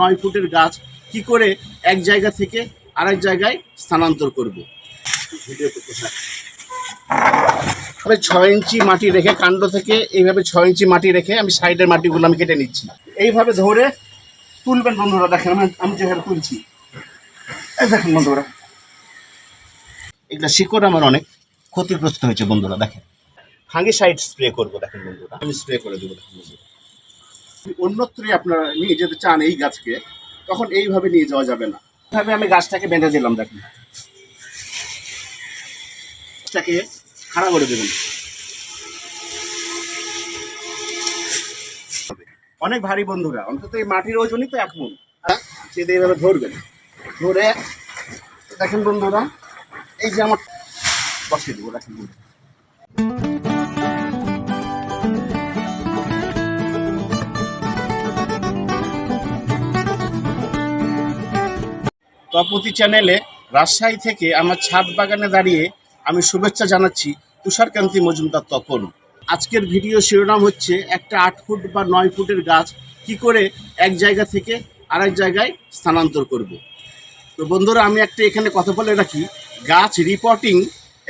নয় ফুটের গাছ, কি করে এক জায়গা থেকে আরেক জায়গায় স্থানান্তর করব? তবে ছয় ইঞ্চি মাটি রেখে, কাণ্ড থেকে এইভাবে ছয় ইঞ্চি মাটি রেখে আমি সাইডের মাটিগুলো আমি কেটে নিচ্ছি। এইভাবে ধরে তুলবেন বন্ধুরা, দেখেন, আমি আমি যেভাবে তুলছি। দেখেন বন্ধুরা। এগুলা শিকড় আমার অনেক ক্ষতিগ্রস্ত হয়েছে বন্ধুরা, দেখেন। ফাঙ্গিসাইড স্প্রে করব, দেখেন বন্ধুরা। আমি স্প্রে করে দেবো, দেখেন বন্ধুরা। অন্যত্রই আপনারা নিয়ে যেতে চান এই গাছকে, তখন এইভাবে নিয়ে যাওয়া যাবে না। এইভাবে আমি গাছটাকে বেঁধে দিলাম, দেখুন। গাছটাকে খাড়া করে দেবেন। অনেক ভারী বন্ধুরা, অন্তত এই মাটির ওজনই তো এক মন? সেটা এইভাবে ধরবেন। ধরে, দেখেন বন্ধুরা, এই যে আমার বসিয়ে দেবো, দেখেন বন্ধুরা। তপতি চ্যানেলে রাজশাহী থেকে আমার ছাদ বাগানে দাঁড়িয়ে আমি শুভেচ্ছা জানাচ্ছি তুষারকান্তি মজুমদার তপন। আজকের ভিডিও শিরোনাম হচ্ছে একটা আট ফুট বা নয় ফুটের গাছ কি করে এক জায়গা থেকে আরেক জায়গায় স্থানান্তর করব। তো বন্ধুরা, আমি একটা এখানে কথা বলে রাখি, গাছ রিপোর্টিং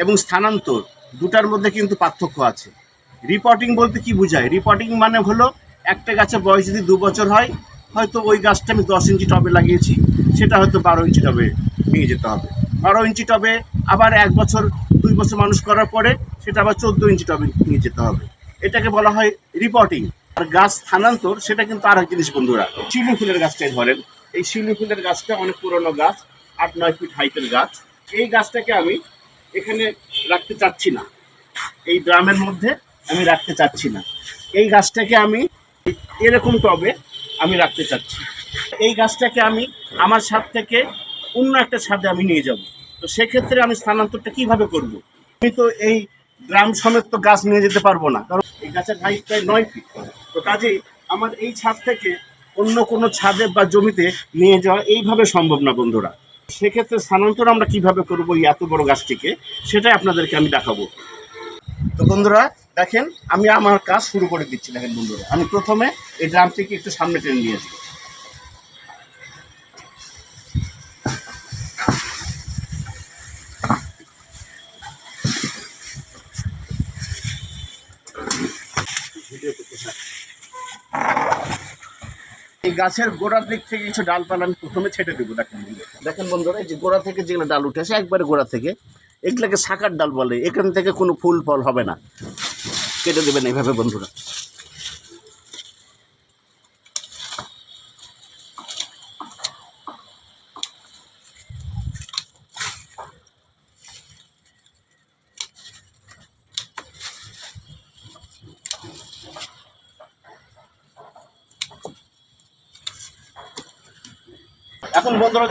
এবং স্থানান্তর দুটার মধ্যে কিন্তু পার্থক্য আছে। রিপোর্টিং বলতে কি বোঝায়? রিপোর্টিং মানে হলো একটা গাছের বয়স যদি দু বছর হয়, হয়তো ওই গাছটা আমি দশ ইঞ্চি টবে লাগিয়েছি সেটা হয়তো বারো ইঞ্চি টবে নিয়ে যেতে হবে। বারো ইঞ্চি টবে আবার এক বছর, দুই বছর মানুষ করার পরে সেটা আবার চোদ্দ ইঞ্চি টবে নিয়ে যেতে হবে। এটাকে বলা হয় রিপোর্টিং আর গাছ স্থানান্তর, সেটা কিন্তু আর এক জিনিস বন্ধুরা। শিউলি ফুলের গাছটাই ধরেন। এই শিউলি ফুলের গাছটা অনেক পুরনো গাছ, আট, নয় ফিট হাইটের গাছ। এই গাছটাকে আমি এখানে রাখতে চাচ্ছি না। এই ড্রামের মধ্যে আমি রাখতে চাচ্ছি না। এই গাছটাকে আমি এরকম টবে আমি রাখতে চাচ্ছি। এই গাছটাকে আমি আমার ছাদ থেকে অন্য একটা ছাদে আমি নিয়ে যাব। তো সেক্ষেত্রে আমি স্থানান্তরটা কীভাবে করব? আমি তো এই গ্রাম সমেত তো গাছ নিয়ে যেতে পারব না, কারণ এই গাছের হাইট প্রায় নয় ফিট তো কাজেই আমার এই ছাদ থেকে অন্য কোনো ছাদে বা জমিতে নিয়ে যাওয়া এইভাবে সম্ভব না, বন্ধুরা। সেক্ষেত্রে স্থানান্তর আমরা কীভাবে করব এই এত বড় গাছটিকে, সেটাই আপনাদেরকে আমি দেখাবো। তো বন্ধুরা, দেখেন, আমি আমার কাজ শুরু করে দিচ্ছি, দেখেন বন্ধুরা। আমি প্রথমে এই ড্রামটিকে একটু সামনে টেনে নিয়েছি গাছের গোড়ার দিক থেকে কিছু ডালপালা আমি প্রথমে ছেটে দেবো, দেখেন। দেখেন বন্ধুরা, এই যে গোড়া থেকে যেগুলো ডাল উঠে আসে, একবারে গোড়া থেকে। এগুলোকে শাকার ডাল বলে, এখান থেকে কোনো ফুল ফল হবে না। কেটে দেবেন এইভাবে বন্ধুরা।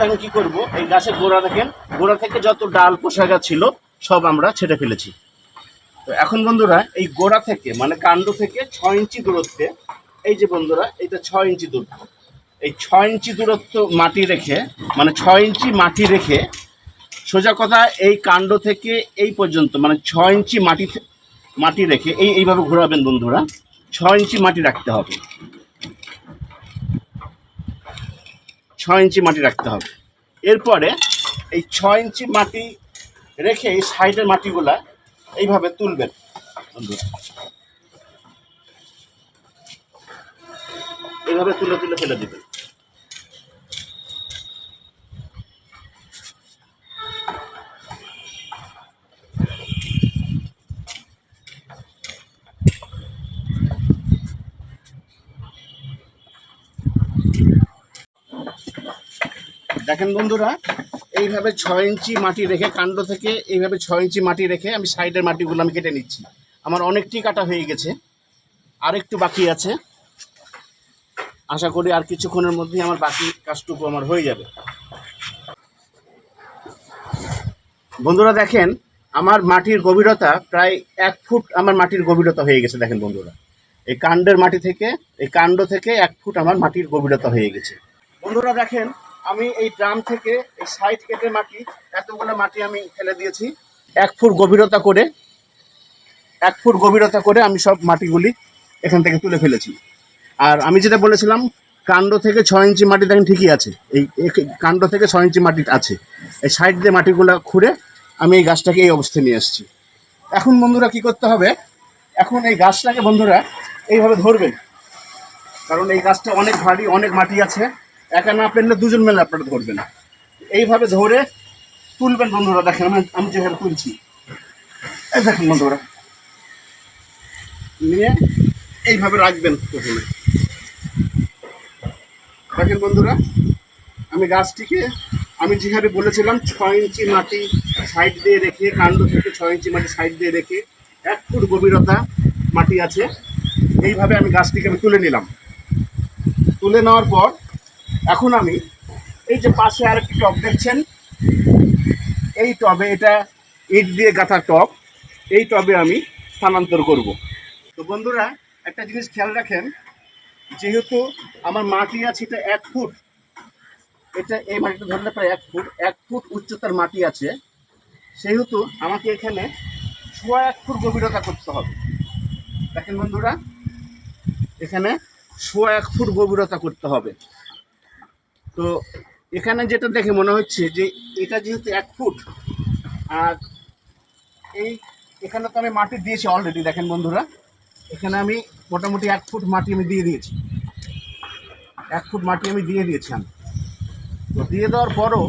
বন্ধুরা দেখেন কি করব? এই গাছের গোড়া দেখেন, গোড়া থেকে যত ডাল পোশাকা ছিল সব আমরা ছেটে ফেলেছি। তো এখন বন্ধুরা, এই গোড়া থেকে মানে কাণ্ড থেকে ছয় ইঞ্চি দূরত্বে, এই যে বন্ধুরা, এটা ছয় ইঞ্চি দূরত্ব। এই ছয় ইঞ্চি দূরত্ব মাটি রেখে মানে ছয় ইঞ্চি মাটি রেখে, সোজা কথা, এই কাণ্ড থেকে এই পর্যন্ত মানে ছয় ইঞ্চি মাটি মাটি রেখে, এই, এইভাবে ঘোরাবেন বন্ধুরা, ছয় ইঞ্চি মাটি রাখতে হবে। ছয় ইঞ্চি মাটি রাখতে হবে। এরপরে এই ছয় ইঞ্চি মাটি রেখে এই সাইডের মাটিগুলা এইভাবে তুলবেন। এইভাবে তুলে তুলে ফেলে দিবেন। দেখেন বন্ধুরা, এইভাবে ছয় ইঞ্চি মাটি রেখে, কাণ্ড থেকে এইভাবে ছয় ইঞ্চি মাটি রেখে আমি সাইডের মাটিগুলো আমি কেটে নিচ্ছি। আমার অনেকটি কাটা হয়ে গেছে আর একটু বাকি আছে। আশা করি আর কিছুক্ষণের মধ্যেই আমার বাকি কাজটুকু আমার হয়ে যাবে। বন্ধুরা দেখেন, আমার মাটির গভীরতা প্রায় এক ফুট আমার মাটির গভীরতা হয়ে গেছে, দেখেন বন্ধুরা। এই কাণ্ডের মাটি থেকে, এই কাণ্ড থেকে এক ফুট আমার মাটির গভীরতা হয়ে গেছে। বন্ধুরা দেখেন আমি এই ড্রাম থেকে, এই সাইড কেটে মাটি, এতগুলো মাটি আমি ফেলে দিয়েছি। এক ফুট গভীরতা করে, এক ফুট গভীরতা করে আমি সব মাটিগুলি এখান থেকে তুলে ফেলেছি। আর আমি যেটা বলেছিলাম, কাণ্ড থেকে ছয় ইঞ্চি মাটি দেখেন ঠিকই আছে। এই কাণ্ড থেকে ছয় ইঞ্চি মাটি আছে। এই সাইড দিয়ে মাটিগুলো খুঁড়ে আমি এই গাছটাকে এই অবস্থায় নিয়ে এসেছি এখন বন্ধুরা কি করতে হবে? এখন এই গাছটাকে বন্ধুরা এইভাবে ধরবেন। কারণ এই গাছটা অনেক ভারী, অনেক মাটি আছে। একা না পেলে দুজন মেলে আপনারা ধরবেন। এইভাবে ধরে তুলবেন বন্ধুরা, দেখেন আমি আমি যেভাবে তুলছি। এই দেখেন বন্ধুরা। নিয়ে এইভাবে রাখবেন প্রথমে। দেখেন বন্ধুরা, আমি গাছটিকে আমি যেভাবে বলেছিলাম, ছয় ইঞ্চি মাটি সাইড দিয়ে রেখে, কাণ্ড থেকে ছয় ইঞ্চি মাটি সাইড দিয়ে রেখে এক ফুট গভীরতা মাটি আছে। এইভাবে আমি গাছটিকে আমি তুলে নিলাম। তুলে নেওয়ার পর এখন আমি এই যে পাশে আরেকটি টব দেখছেন, এই টবে এটা ইট দিয়ে গাঁথা টব, এই টবে আমি স্থানান্তর করব। তো বন্ধুরা, একটা জিনিস খেয়াল রাখেন, যেহেতু আমার মাটি আছে এটা এক ফুট, এটা এই মাটিটা ধরলে প্রায় এক ফুট এক ফুট উচ্চতার মাটি আছে, সেহেতু আমাকে এখানে সোয়া এক ফুট গভীরতা করতে হবে। দেখেন বন্ধুরা, এখানে সোয়া এক ফুট গভীরতা করতে হবে। তো এখানে যেটা দেখে মনে হচ্ছে যে এটা যেহেতু এক ফুট, আর এই এখানে তো আমি মাটি দিয়েছি অলরেডি দেখেন বন্ধুরা। এখানে আমি মোটামুটি এক ফুট মাটি আমি দিয়ে দিয়েছি। এক ফুট মাটি আমি দিয়ে দিয়েছি আমি। তো দিয়ে দেওয়ার পরও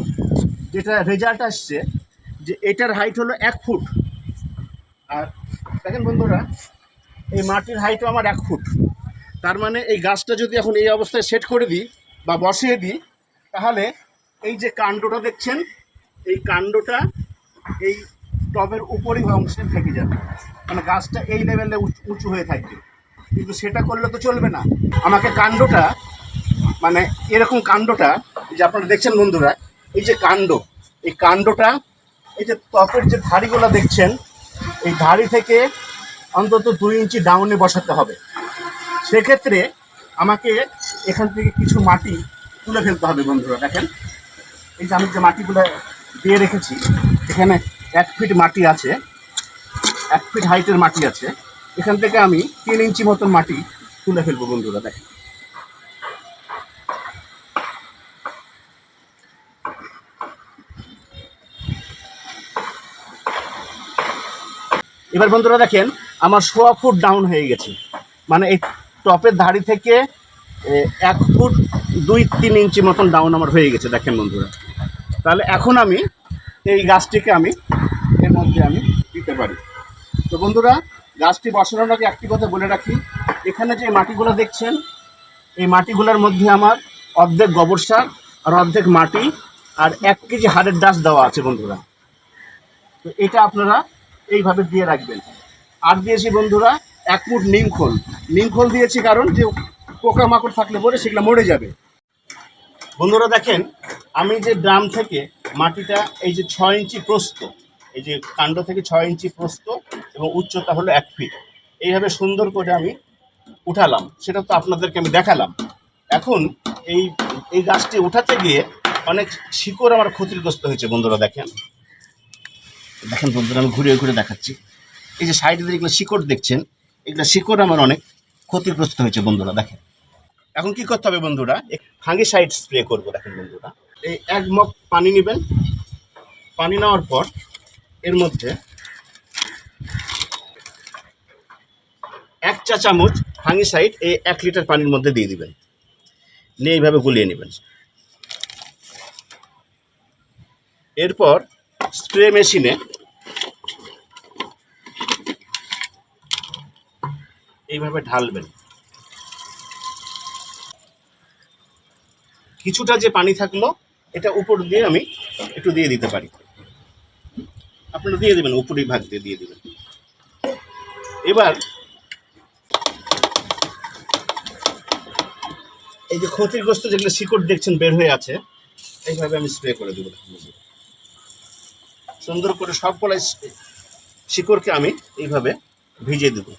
যেটা রেজাল্ট আসছে যে এটার হাইট হলো এক ফুট। আর দেখেন বন্ধুরা, এই মাটির হাইটও আমার এক ফুট। তার মানে এই গাছটা যদি এখন এই অবস্থায় সেট করে দিই বা বসিয়ে দিই তাহলে এই যে কাণ্ডটা দেখছেন, এই কাণ্ডটা এই টবের উপরই অংশে থেকে যাবে। মানে গাছটা এই লেভেলে উঁচু- হয়ে থাকবে। কিন্তু সেটা করলে তো চলবে না। আমাকে কাণ্ডটা মানে এরকম কাণ্ডটা যে আপনারা দেখছেন বন্ধুরা, এই যে কাণ্ড, এই কাণ্ডটা, এই যে টপের যে ধাড়িগুলো দেখছেন, এই ধাড়ি থেকে অন্তত দুই ইঞ্চি ডাউনে বসাতে হবে। সেক্ষেত্রে আমাকে এখান থেকে কিছু মাটি তুলে ফেলতে হবে বন্ধুরা, দেখেন। এই যে আমি যে মাটিগুলো দিয়ে রেখেছি, এখানে এক ফিট মাটি আছে, এক ফিট হাইটের মাটি আছে। এখান থেকে আমি তিন ইঞ্চি মতন মাটি তুলে ফেলব বন্ধুরা, দেখেন। এবার বন্ধুরা দেখেন, আমার সোয়া ফুট ডাউন হয়ে গেছে। মানে এই টপের ধাড়ি থেকে এক ফুট দুই তিন ইঞ্চি মতন ডাউন আমার হয়ে গেছে, দেখেন বন্ধুরা। তাহলে এখন আমি এই গাছটিকে আমি এর মধ্যে আমি দিতে পারি। তো বন্ধুরা, গাছটি বসানোর আগে একটি কথা বলে রাখি, এখানে যে মাটিগুলো দেখছেন, এই মাটিগুলোর মধ্যে আমার অর্ধেক গোবর সার আর অর্ধেক মাটি আর এক কেজি হাড়ের ডাস দেওয়া আছে বন্ধুরা। তো এটা আপনারা এইভাবে দিয়ে রাখবেন। আর দিয়েছি বন্ধুরা, এক ফুট নিমখোল নিমখোল দিয়েছি কারণ যে পোকামাকড় থাকলে পরে সেগুলো মরে যাবে। বন্ধুরা দেখেন, আমি যে ড্রাম থেকে মাটিটা, এই যে ছয় ইঞ্চি প্রস্ত এই যে কাণ্ড থেকে ছয় ইঞ্চি প্রস্ত এবং উচ্চতা হলো এক ফিট, এইভাবে সুন্দর করে আমি উঠালাম। সেটা তো আপনাদেরকে আমি দেখালাম। এখন এই এই গাছটি উঠাতে গিয়ে অনেক শিকড় আমার ক্ষতিগ্রস্ত হয়েছে, বন্ধুরা দেখেন। দেখেন বন্ধুরা, আমি ঘুরে ঘুরে দেখাচ্ছি। এই যে সাইডে যেগুলো শিকড় দেখছেন, এগুলো শিকড় আমার অনেক ক্ষতিগ্রস্ত হয়েছে, বন্ধুরা দেখেন। এখন কি করতে হবে বন্ধুরা? ফাঙ্গি সাইড স্প্রে করব, দেখেন বন্ধুরা। এই এক মগ পানি নেবেন। পানি নেওয়ার পর এর মধ্যে এক চা চামচ ফাঙ্গি সাইড এই এক লিটার পানির মধ্যে দিয়ে দিবেন। নিয়ে এইভাবে গুলিয়ে নেবেন। এরপর স্প্রে মেশিনে এইভাবে ঢালবেন। কিছুটা যে পানি থাকল, এটা উপর দিয়ে আমি একটু দিয়ে দিতে পারি। আপনারা দিয়ে দেবেন উপরেই ভাগ দিয়ে দিয়ে দেবেন। এবার এই যে ক্ষতিগ্রস্ত যেগুলো শিকড় দেখছেন বের হয়ে আছে, এইভাবে আমি স্প্রে করে দেবো। সুন্দর করে সবগুলো শিকড়কে আমি এইভাবে ভিজিয়ে দেবো।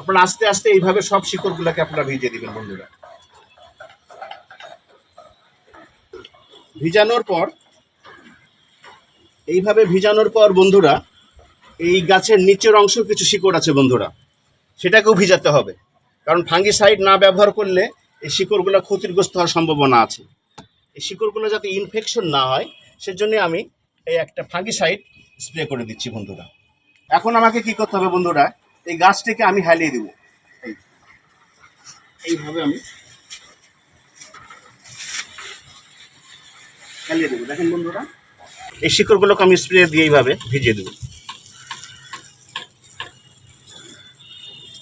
আপনারা আস্তে আস্তে এইভাবে সব শিকড়গুলোকে আপনারা ভিজিয়ে দিবেন, বন্ধুরা। ভিজানোর পর, এইভাবে ভিজানোর পর, বন্ধুরা, এই গাছের নিচের অংশ কিছু শিকড় আছে, বন্ধুরা। সেটাকেও ভিজাতে হবে। কারণ ফাঙ্গিসাইড না ব্যবহার করলে এই শিকড়গুলো ক্ষতিগ্রস্ত হওয়ার সম্ভাবনা আছে। এই শিকড়গুলো যাতে ইনফেকশন না হয়, সেজন্য আমি এই একটা ফাঙ্গিসাইড স্প্রে করে দিচ্ছি, বন্ধুরা। এখন আমাকে কি করতে হবে, বন্ধুরা এই গাছটিকে আমি হালিয়ে দেবো। এইভাবে আমি হালিয়ে দেবো। দেখেন বন্ধুরা। এই শিকড়গুলোকে আমি স্প্রে দিয়ে এইভাবে ভিজিয়ে দেবো।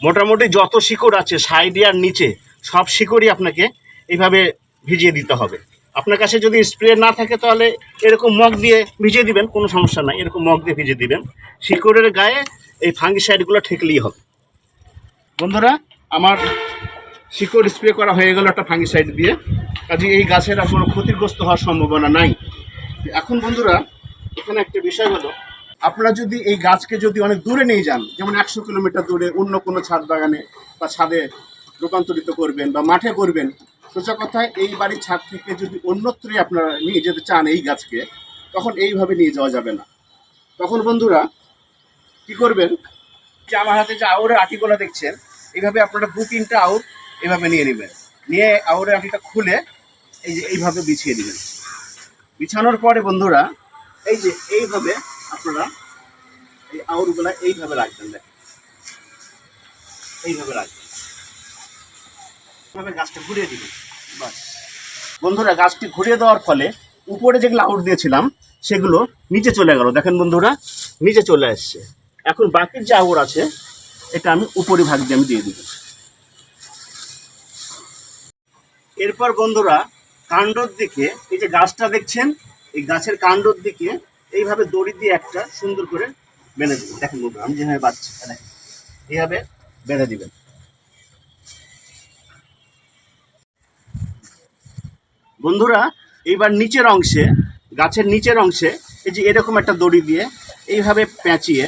মোটামুটি যত শিকড় আছে সাইডে আর নিচে সব শিকড়ই আপনাকে এইভাবে ভিজিয়ে দিতে হবে। আপনার কাছে যদি স্প্রে না থাকে তাহলে এরকম মগ দিয়ে ভিজিয়ে দিবেন কোনো সমস্যা নাই। এরকম মগ দিয়ে ভিজিয়ে দিবেন। শিকড়ের গায়ে এই ফাঙ্গিসাইডগুলো ঠেকলেই হবে। বন্ধুরা, আমার শিকড় স্প্রে করা হয়ে গেল একটা ফাঙ্গিসাইড দিয়ে। কাজে এই গাছের আর কোনো ক্ষতিগ্রস্ত হওয়ার সম্ভাবনা নাই। এখন বন্ধুরা, এখানে একটা বিষয় হলো, আপনারা যদি এই গাছকে যদি অনেক দূরে নিয়ে যান, যেমন একশো কিলোমিটার দূরে অন্য কোনো ছাদ বাগানে বা ছাদে রূপান্তরিত করবেন বা মাঠে করবেন, সোজা কথায় এই বাড়ির ছাদ থেকে যদি অন্যত্রই আপনারা নিয়ে যেতে চান এই গাছকে, তখন এইভাবে নিয়ে যাওয়া যাবে না। তখন বন্ধুরা কি করবেন? যে আমার হাতে যে আউরের আটিগুলো দেখছেন এইভাবে আপনারা দু তিনটা আউর এইভাবে নিয়ে নেবেন। নিয়ে আউরের আটিটা খুলে এই যে এইভাবে বিছিয়ে দিবেন। বিছানোর পরে বন্ধুরা, এই যে এইভাবে আপনারা এই আউরগুলা এইভাবে রাখবেন, দেখেন। এইভাবে রাখবেন। এইভাবে গাছটা ঘুরিয়ে দিবেন, বাস। বন্ধুরা, গাছটি ঘুরিয়ে দেওয়ার ফলে উপরে যেগুলো আউট দিয়েছিলাম, সেগুলো নিচে চলে গেল। দেখেন বন্ধুরা, নিচে চলে আসছে। এখন বাকির যে আউর আছে, এটা আমি উপরি ভাগ দিয়ে আমি দিয়ে দিব এরপর বন্ধুরা, কাণ্ডর দিকে, এই যে গাছটা দেখছেন, এই গাছের কাণ্ডর দিকে এইভাবে দড়ি দিয়ে একটা সুন্দর করে বেঁধে দেবেন। দেখেন বন্ধুরা, আমি যেভাবে বাঁধছি দেখেন, এইভাবে বেঁধে দিবেন। বন্ধুরা, এইবার নিচের অংশে, গাছের নিচের অংশে, এই যে এরকম একটা দড়ি দিয়ে এইভাবে পেঁচিয়ে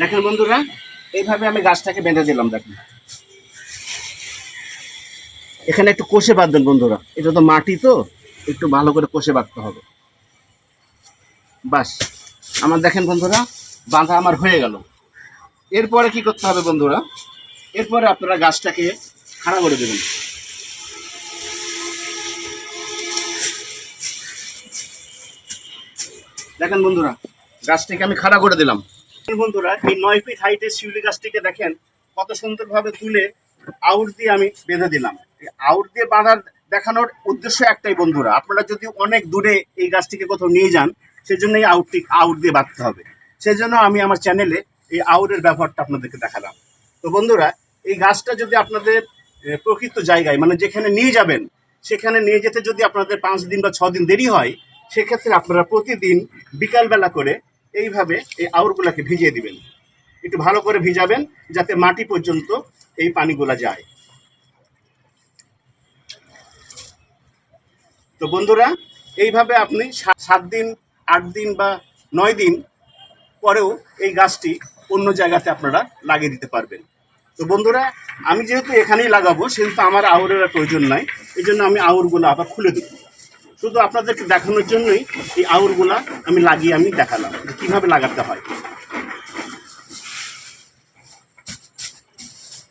দেখেন বন্ধুরা, এইভাবে আমি গাছটাকে বেঁধে দিলাম, দেখেন। এখানে একটু কষে বাঁধবেন বন্ধুরা। এটা তো মাটি তো, একটু ভালো করে কষে বাঁধতে হবে। বাস, আমার দেখেন বন্ধুরা, বাঁধা আমার হয়ে গেল। এরপরে কি করতে হবে বন্ধুরা? এরপরে আপনারা গাছটাকে খাড়া করে দেবেন। দেখেন বন্ধুরা, গাছটাকে আমি খাড়া করে দিলাম। বন্ধুরা, এই নয় ফিট হাইটের শিউলি গাছটিকে দেখেন, কত সুন্দরভাবে তুলে আউট দিয়ে আমি বেঁধে দিলাম। আউট দিয়ে বাঁধার দেখানোর উদ্দেশ্য একটাই বন্ধুরা, আপনারা যদি অনেক দূরে এই গাছটিকে কোথাও নিয়ে যান, সেজন্য এই আউটটি আউট দিয়ে বাঁধতে হবে। সেজন্য আমি আমার চ্যানেলে এই আউটের ব্যবহারটা আপনাদেরকে দেখালাম। তো বন্ধুরা, এই গাছটা যদি আপনাদের প্রকৃত জায়গায় মানে যেখানে নিয়ে যাবেন, সেখানে নিয়ে যেতে যদি আপনাদের পাঁচ দিন বা ছ দিন দেরি হয়, সেক্ষেত্রে আপনারা প্রতিদিন বিকালবেলা করে এইভাবে এই আউরগুলাকে ভিজিয়ে দিবেন। একটু ভালো করে ভিজাবেন যাতে মাটি পর্যন্ত এই পানিগুলা যায়। তো বন্ধুরা, এইভাবে আপনি সাত দিন, আট দিন বা নয় দিন পরেও এই গাছটি অন্য জায়গাতে আপনারা লাগিয়ে দিতে পারবেন। তো বন্ধুরা, আমি যেহেতু এখানেই লাগাবো, সেহেতু আমার আউরের প্রয়োজন নাই এই জন্য আমি আউরগুলো আবার খুলে দেবো। শুধু আপনাদেরকে দেখানোর জন্যই এই আউরগুলা আমি লাগিয়ে আমি দেখালাম কীভাবে লাগাতে হয়।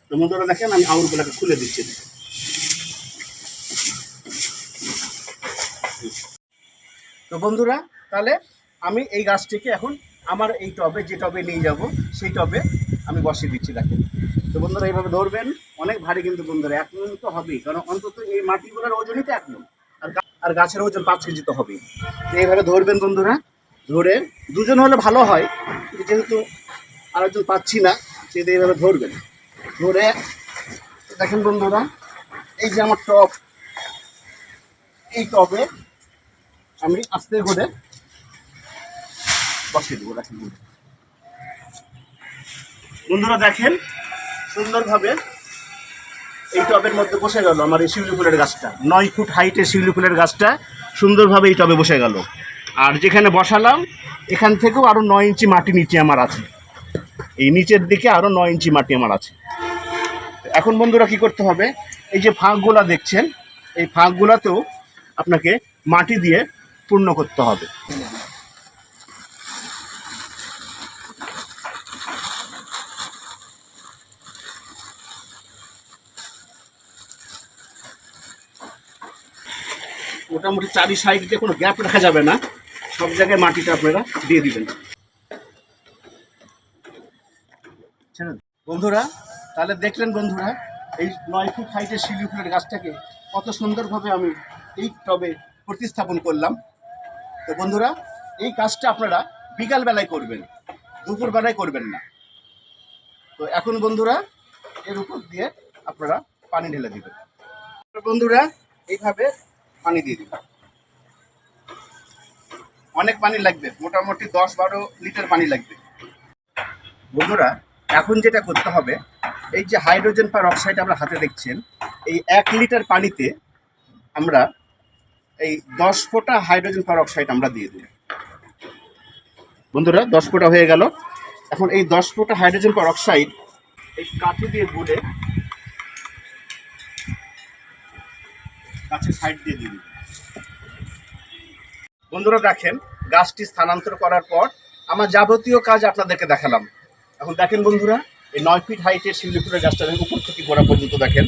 তো বন্ধুরা দেখেন, আমি আউরগুলাকে খুলে দিচ্ছি। তো বন্ধুরা, তাহলে আমি এই গাছটিকে এখন আমার এই টবে, যে টবে নিয়ে যাব, সেই টবে আমি বসিয়ে দিচ্ছি, দেখেন। তো বন্ধুরা, এইভাবে ধরবেন, অনেক ভারী কিন্তু বন্ধুরা, এক মন তো হবেই, কারণ অন্তত এই মাটিগুলোর ওজনই তো এক মন আর গাছের ওজন পাঁচ কেজি তো হবেই তো এইভাবে ধরবেন বন্ধুরা, ধরে দুজন হলে ভালো হয় যেহেতু আরেকজন পাচ্ছি না সেটা এইভাবে ধরবেন ধরে, দেখেন বন্ধুরা, এই যে আমার টপ এই টবে আমি আস্তে করে বসিয়ে দেবো, দেখেন। বন্ধুরা দেখেন, সুন্দরভাবে এই টবের মধ্যে বসে গেল আমার এই শিউলি ফুলের গাছটা। নয় ফুট হাইটের শিউলি ফুলের গাছটা সুন্দরভাবে এই টবে বসে গেল। আর যেখানে বসালাম, এখান থেকেও আরও নয় ইঞ্চি মাটি নিচে আমার আছে। এই নিচের দিকে আরও নয় ইঞ্চি মাটি আমার আছে। এখন বন্ধুরা কি করতে হবে? এই যে ফাঁকগুলা দেখছেন, এই ফাঁকগুলাতেও আপনাকে মাটি দিয়ে পূর্ণ করতে হবে। মোটামুটি চারি সাইড দিয়ে কোনো গ্যাপ রাখা যাবে না। সব জায়গায় মাটিটা আপনারা দিয়ে দিবেন। বন্ধুরা, তাহলে দেখলেন বন্ধুরা, এই নয় ফুট হাইটের শিলি ফুলের গাছটাকে কত সুন্দরভাবে আমি এই টবে প্রতিস্থাপন করলাম। তো বন্ধুরা, এই কাজটা আপনারা বিকাল বেলায় করবেন দুপুর বেলায় করবেন না। তো এখন বন্ধুরা, এর উপর দিয়ে আপনারা পানি ঢেলে দিবেন। বন্ধুরা, এইভাবে পানি দিয়ে দিবেন অনেক পানি লাগবে, মোটামুটি দশ বারো লিটার পানি লাগবে। বন্ধুরা, এখন যেটা করতে হবে, এই যে হাইড্রোজেন পার অক্সাইড আমরা হাতে দেখছেন, এই এক লিটার পানিতে আমরা এই দশ ফোঁটা হাইড্রোজেন পার অক্সাইড আমরা দিয়ে দিই বন্ধুরা, দশ ফোঁটা হয়ে গেল। এখন এই দশ ফোঁটা হাইড্রোজেন পার অক্সাইড এই কাঠি দিয়ে গুলে গাছের সাইড দিয়ে দিয়ে বন্ধুরা দেখেন, গাছটি স্থানান্তর করার পর আমার যাবতীয় কাজ আপনাদেরকে দেখালাম। এখন দেখেন বন্ধুরা, এই নয় ফিট হাইটের শিউলি ফুলের গাছটা দেখেন, উপর থেকে গোড়া পর্যন্ত দেখেন।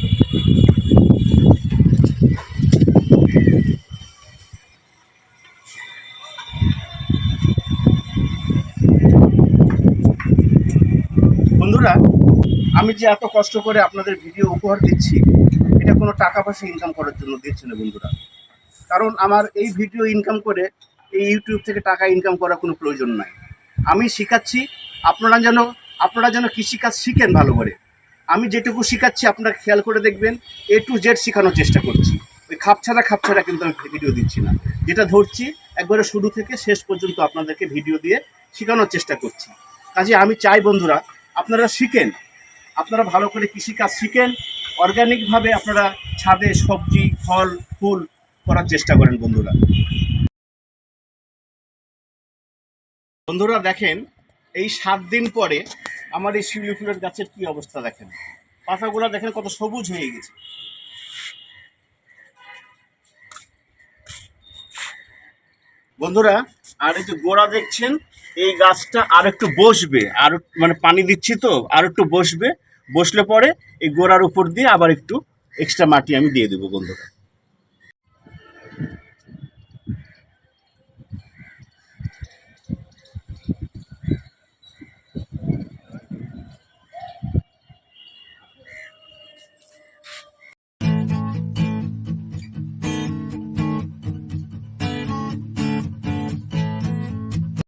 বন্ধুরা, আমি যে এত কষ্ট করে আপনাদের ভিডিও উপহার দিচ্ছি এটা কোনো টাকা পয়সা ইনকাম করার জন্য দিচ্ছি না বন্ধুরা। কারণ আমার এই ভিডিও ইনকাম করে এই ইউটিউব থেকে টাকা ইনকাম করার কোনো প্রয়োজন নাই। আমি শেখাচ্ছি, আপনারা যেন আপনারা যেন কৃষিকাজ শিখেন ভালো করে। আমি যেটুকু শেখাচ্ছি, আপনারা খেয়াল করে দেখবেন এ টু জেড শেখানোর চেষ্টা করছি। ওই খাপছাড়া খাপছাড়া কিন্তু আমি ভিডিও দিচ্ছি না। যেটা ধরছি, একবারে শুরু থেকে শেষ পর্যন্ত আপনাদেরকে ভিডিও দিয়ে শেখানোর চেষ্টা করছি। কাজে আমি চাই বন্ধুরা, আপনারা শিখেন। আপনারা ভালো করে কৃষিকাজ শিখেন অর্গানিকভাবে আপনারা ছাদে সবজি, ফল, ফুল করার চেষ্টা করেন বন্ধুরা। বন্ধুরা দেখেন, এই সাত দিন পরে আমার এই শিউলি ফুলের গাছের কি অবস্থা দেখেন। পাতাগুলো দেখেন কত সবুজ হয়ে গেছে। বন্ধুরা আর এই যে গোড়া দেখছেন, এই গাছটা আর একটু বসবে, আর মানে পানি দিচ্ছি তো, আর একটু বসবে। বসলে পরে এই গোড়ার উপর দিয়ে আবার একটু এক্সট্রা মাটি আমি দিয়ে দেবো বন্ধুরা